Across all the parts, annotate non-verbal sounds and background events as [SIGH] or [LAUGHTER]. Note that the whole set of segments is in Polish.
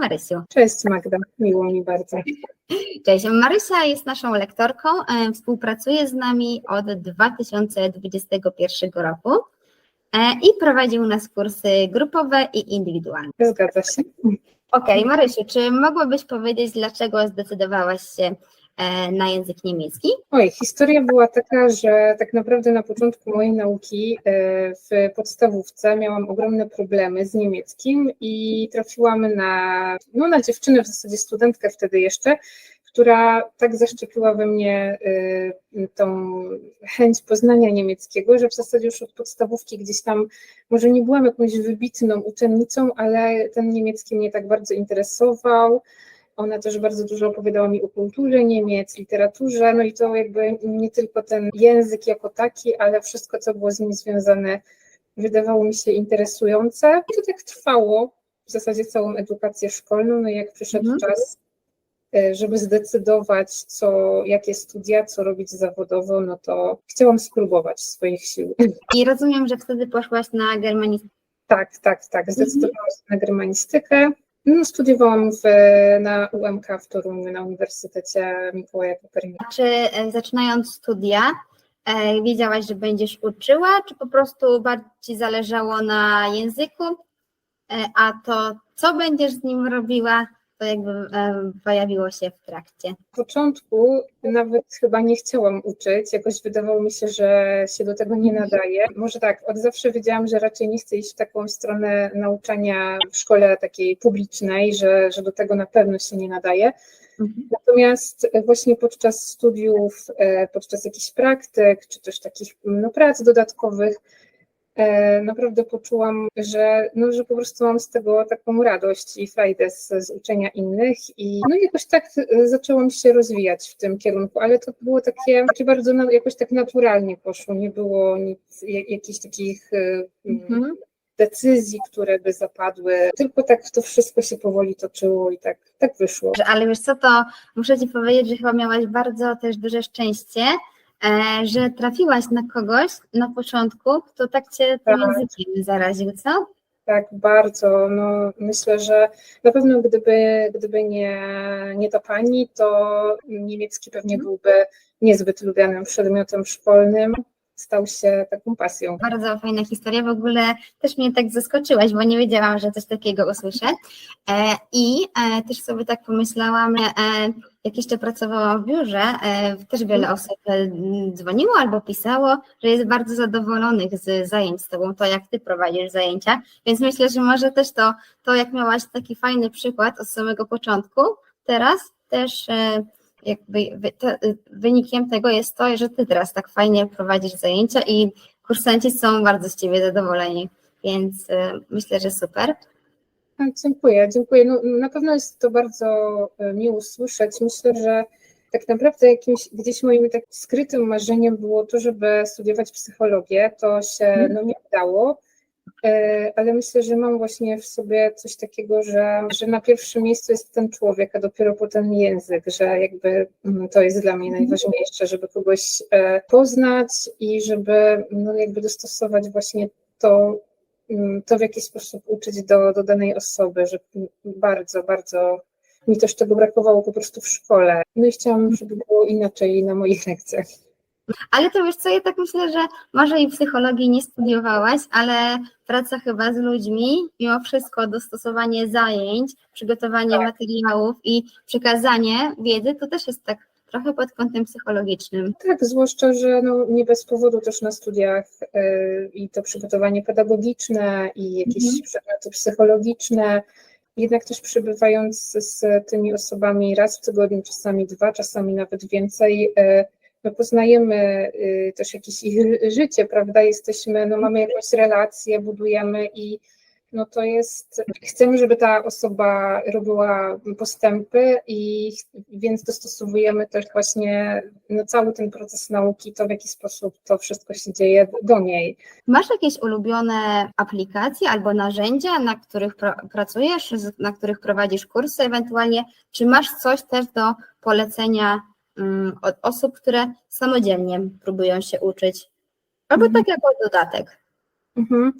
Marysiu. Cześć Magda, miło mi bardzo. [LAUGHS] Cześć, Marysia jest naszą lektorką, e, współpracuje z nami od 2021 roku e, i prowadzi u nas kursy grupowe i indywidualne. Zgadza się. Okej, Marysiu, czy mogłabyś powiedzieć, dlaczego zdecydowałaś się na język niemiecki? Oj, historia była taka, że tak naprawdę na początku mojej nauki e, w podstawówce miałam ogromne problemy z niemieckim i trafiłam na, no, na dziewczynę, w zasadzie studentkę wtedy jeszcze, która tak zaszczepiła we mnie y, tą chęć poznania niemieckiego, że w zasadzie już od podstawówki gdzieś tam, może nie byłam jakąś wybitną uczennicą, ale ten niemiecki mnie tak bardzo interesował. Ona też bardzo dużo opowiadała mi o kulturze Niemiec, literaturze, no i to jakby nie tylko ten język jako taki, ale wszystko, co było z nim związane, wydawało mi się interesujące. I to tak trwało, w zasadzie całą edukację szkolną, no i jak przyszedł Mhm. czas, e, żeby zdecydować, co, jakie studia, co robić zawodowo, no to chciałam spróbować swoich sił. I rozumiem, że wtedy poszłaś na germanistykę. Tak, tak, tak. Zdecydowałam się na germanistykę. No, studiowałam w, na UMK w Toruniu, na Uniwersytecie Mikołaja Kopernika. Czy e, zaczynając studia, e, wiedziałaś, że będziesz uczyła, czy po prostu bardziej zależało na języku, e, a to, co będziesz z nim robiła, to jakby e, pojawiło się w trakcie. W początku nawet chyba nie chciałam uczyć, jakoś wydawało mi się, że się do tego nie nadaje. Może tak, od zawsze wiedziałam, że raczej nie chcę iść w taką stronę nauczania w szkole takiej publicznej, że, że do tego na pewno się nie nadaje. Natomiast właśnie podczas studiów, e, podczas jakichś praktyk, czy też takich no, prac dodatkowych, e, naprawdę poczułam, że, no, że po prostu mam z tego taką radość i frajdę z, z uczenia innych i no, jakoś tak e, zaczęłam się rozwijać w tym kierunku, ale to było takie, takie bardzo na, jakoś tak naturalnie poszło, nie było nic, ja- jakichś takich e, Mhm. decyzji, które by zapadły, tylko tak to wszystko się powoli toczyło i tak, tak wyszło. Ale wiesz co, to muszę Ci powiedzieć, że chyba miałaś bardzo też duże szczęście, e, że trafiłaś na kogoś na początku, kto tak Cię tym Tak. językiem zaraził, co? Tak, bardzo. No, myślę, że na pewno gdyby, gdyby nie, nie ta pani, to niemiecki pewnie byłby niezbyt lubianym przedmiotem szkolnym. Stał się taką pasją. Bardzo fajna historia, w ogóle też mnie tak zaskoczyłaś, bo nie wiedziałam, że coś takiego usłyszę. E, I e, też sobie tak pomyślałam, e, jak jeszcze pracowałam w biurze, też wiele osób e, dzwoniło albo pisało, że jest bardzo zadowolonych z zajęć z Tobą, to jak Ty prowadzisz zajęcia, więc myślę, że może też to, to jak miałaś taki fajny przykład od samego początku, teraz też jakby y, wynikiem tego jest to, że Ty teraz tak fajnie prowadzisz zajęcia i kursanci są bardzo z Ciebie zadowoleni, więc y, myślę, że super. Dziękuję, dziękuję. No, na pewno jest to bardzo e, miło słyszeć. Myślę, że tak naprawdę jakimś gdzieś moim tak skrytym marzeniem było to, żeby studiować psychologię. To się no, nie udało, ale myślę, że mam właśnie w sobie coś takiego, że, że na pierwszym miejscu jest ten człowiek, a dopiero potem język, że jakby mm, to jest dla mnie najważniejsze, żeby kogoś e, poznać i żeby no, jakby dostosować właśnie to, mm, to w jaki sposób uczyć do, do danej osoby, że bardzo, bardzo mi też tego brakowało po prostu w szkole. No i chciałam, żeby było inaczej na moich lekcjach. Ale to wiesz co, ja tak myślę, że może i psychologii nie studiowałaś, ale praca chyba z ludźmi, mimo wszystko dostosowanie zajęć, przygotowanie Tak. materiałów i przekazanie wiedzy, to też jest tak trochę pod kątem psychologicznym. Tak, zwłaszcza, że no, nie bez powodu też na studiach y, i to przygotowanie pedagogiczne i jakieś Mhm. przedmioty psychologiczne. Jednak też przebywając z tymi osobami raz w tygodniu, czasami dwa, czasami nawet więcej, y, no poznajemy y, też jakieś ich życie, prawda? Jesteśmy, no mamy jakąś relację, budujemy i no to jest, chcemy, żeby ta osoba robiła postępy i więc dostosowujemy też właśnie no, cały ten proces nauki, to w jaki sposób to wszystko się dzieje do niej. Masz jakieś ulubione aplikacje albo narzędzia, na których pra- pracujesz, na których prowadzisz kursy ewentualnie? Czy masz coś też do polecenia od osób, które samodzielnie próbują się uczyć? Albo Mhm. tak jako dodatek. Mhm.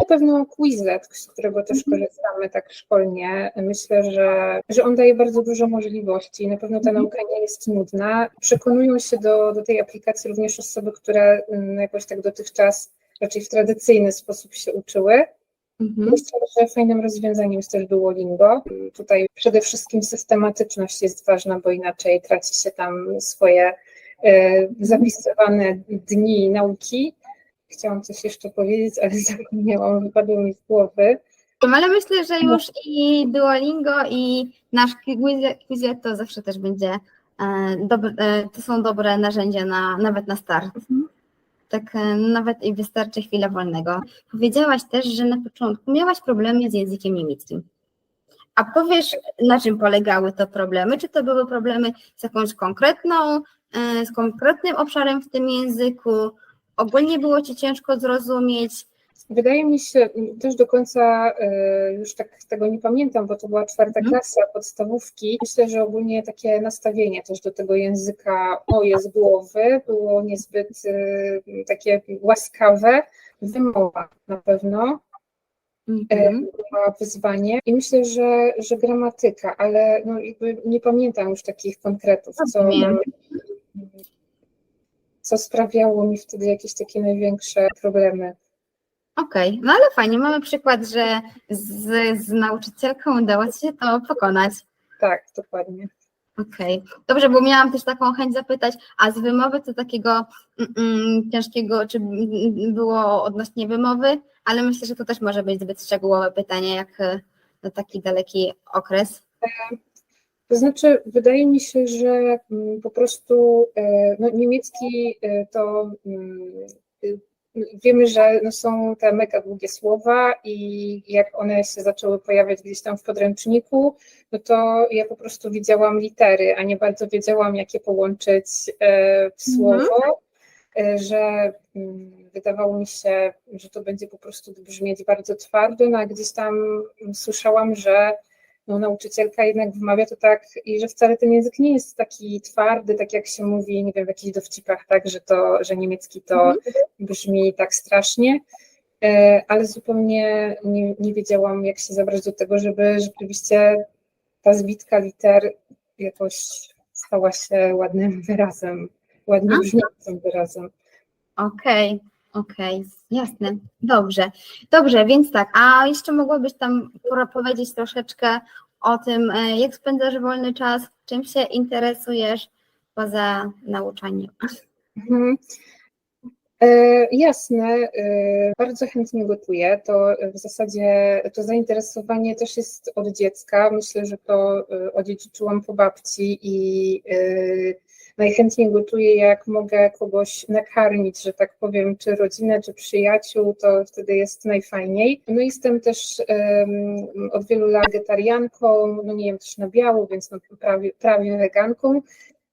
Na pewno Quizlet, z którego też korzystamy tak szkolnie. Myślę, że, że on daje bardzo dużo możliwości. Na pewno ta nauka nie jest nudna. Przekonują się do, do tej aplikacji również osoby, które mm, jakoś tak dotychczas raczej w tradycyjny sposób się uczyły. Mhm. Myślę, że fajnym rozwiązaniem jest też Duolingo. Tutaj przede wszystkim systematyczność jest ważna, bo inaczej traci się tam swoje e, zapisywane dni nauki. Chciałam coś jeszcze powiedzieć, ale [LAUGHS] zapomniałam, wypadło mi z głowy. Ale myślę, że już i Duolingo i nasz Quizlet- to zawsze też będzie e, dobre, to są dobre narzędzia na, nawet na start. Tak e, nawet i wystarczy chwila wolnego. Powiedziałaś też, że na początku miałaś problemy z językiem niemieckim. A powiesz, na czym polegały to problemy? Czy to były problemy z jakąś konkretną, e, z konkretnym obszarem w tym języku? Ogólnie było ci ciężko zrozumieć? Wydaje mi się, też do końca e, już tak tego nie pamiętam, bo to była czwarta Mhm. klasa podstawówki. Myślę, że ogólnie takie nastawienie też do tego języka moje z głowy było niezbyt e, takie łaskawe. Wymowa na pewno e, Mhm. była wyzwanie i myślę, że, że gramatyka, ale no jakby nie pamiętam już takich konkretów, co, co sprawiało mi wtedy jakieś takie największe problemy. Okej, no ale fajnie, mamy przykład, że z, z nauczycielką udało ci się to pokonać. Tak, dokładnie. Okej, dobrze, bo miałam też taką chęć zapytać, a z wymowy to takiego mm, mm, ciężkiego, czy było odnośnie wymowy, ale myślę, że to też może być zbyt szczegółowe pytanie, jak e, na taki daleki okres. To znaczy, wydaje mi się, że mm, po prostu e, no, niemiecki e, to mm, wiemy, że no, są te mega długie słowa i jak one się zaczęły pojawiać gdzieś tam w podręczniku, no to ja po prostu widziałam litery, a nie bardzo wiedziałam, jak je połączyć e, w słowo, e, że mm, wydawało mi się, że to będzie po prostu brzmieć bardzo twardo, no a gdzieś tam słyszałam, że no, nauczycielka jednak wymawia to tak, i że wcale ten język nie jest taki twardy, tak jak się mówi, nie wiem, w jakichś dowcipach, tak, że to, że niemiecki to Mhm. brzmi tak strasznie, e, ale zupełnie nie, nie wiedziałam, jak się zabrać do tego, żeby rzeczywiście ta zbitka liter jakoś stała się ładnym wyrazem, ładnie brzmiącym wyrazem. Okej, okej, jasne, dobrze. Dobrze, więc tak, a jeszcze mogłabyś tam powiedzieć troszeczkę o tym, e, jak spędzasz wolny czas, czym się interesujesz poza nauczaniem. Mhm. E, Jasne, e, bardzo chętnie gotuję. To w zasadzie to zainteresowanie też jest od dziecka. Myślę, że to e, odziedziczyłam po babci i e, najchętniej gotuję, jak mogę kogoś nakarmić, że tak powiem, czy rodzinę, czy przyjaciół, to wtedy jest najfajniej. No jestem też em, od wielu lat wegetarianką, no nie jem też na biało, więc no prawie, prawie weganką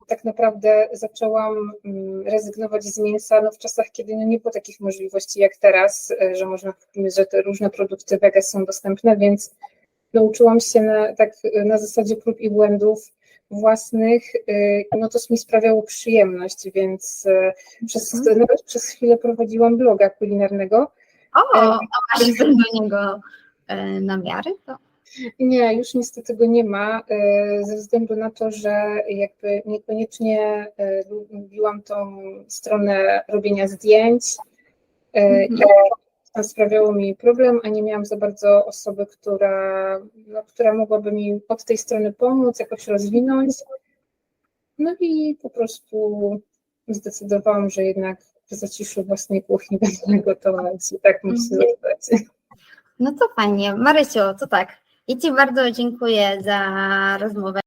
tak naprawdę zaczęłam mm, rezygnować z mięsa no, w czasach, kiedy no, nie było takich możliwości jak teraz, e, że można, że te różne produkty wege są dostępne, więc nauczyłam się na, tak na zasadzie prób i błędów własnych, e, no to mi sprawiało przyjemność, więc e, przez, Mhm. nawet przez chwilę prowadziłam bloga kulinarnego. O, E, a masz do niego e, namiary? To Nie, już niestety go nie ma, e, ze względu na to, że jakby niekoniecznie lubiłam tą stronę robienia zdjęć Mhm. i sprawiało mi problem, a nie miałam za bardzo osoby, która, no, która mogłaby mi od tej strony pomóc, jakoś rozwinąć. No i po prostu zdecydowałam, że jednak w zaciszu własnej kuchni [LAUGHS] będę gotować i tak musi Mhm. zostać. No to fajnie. Marysiu, to tak. Ja Ci bardzo dziękuję za rozmowę.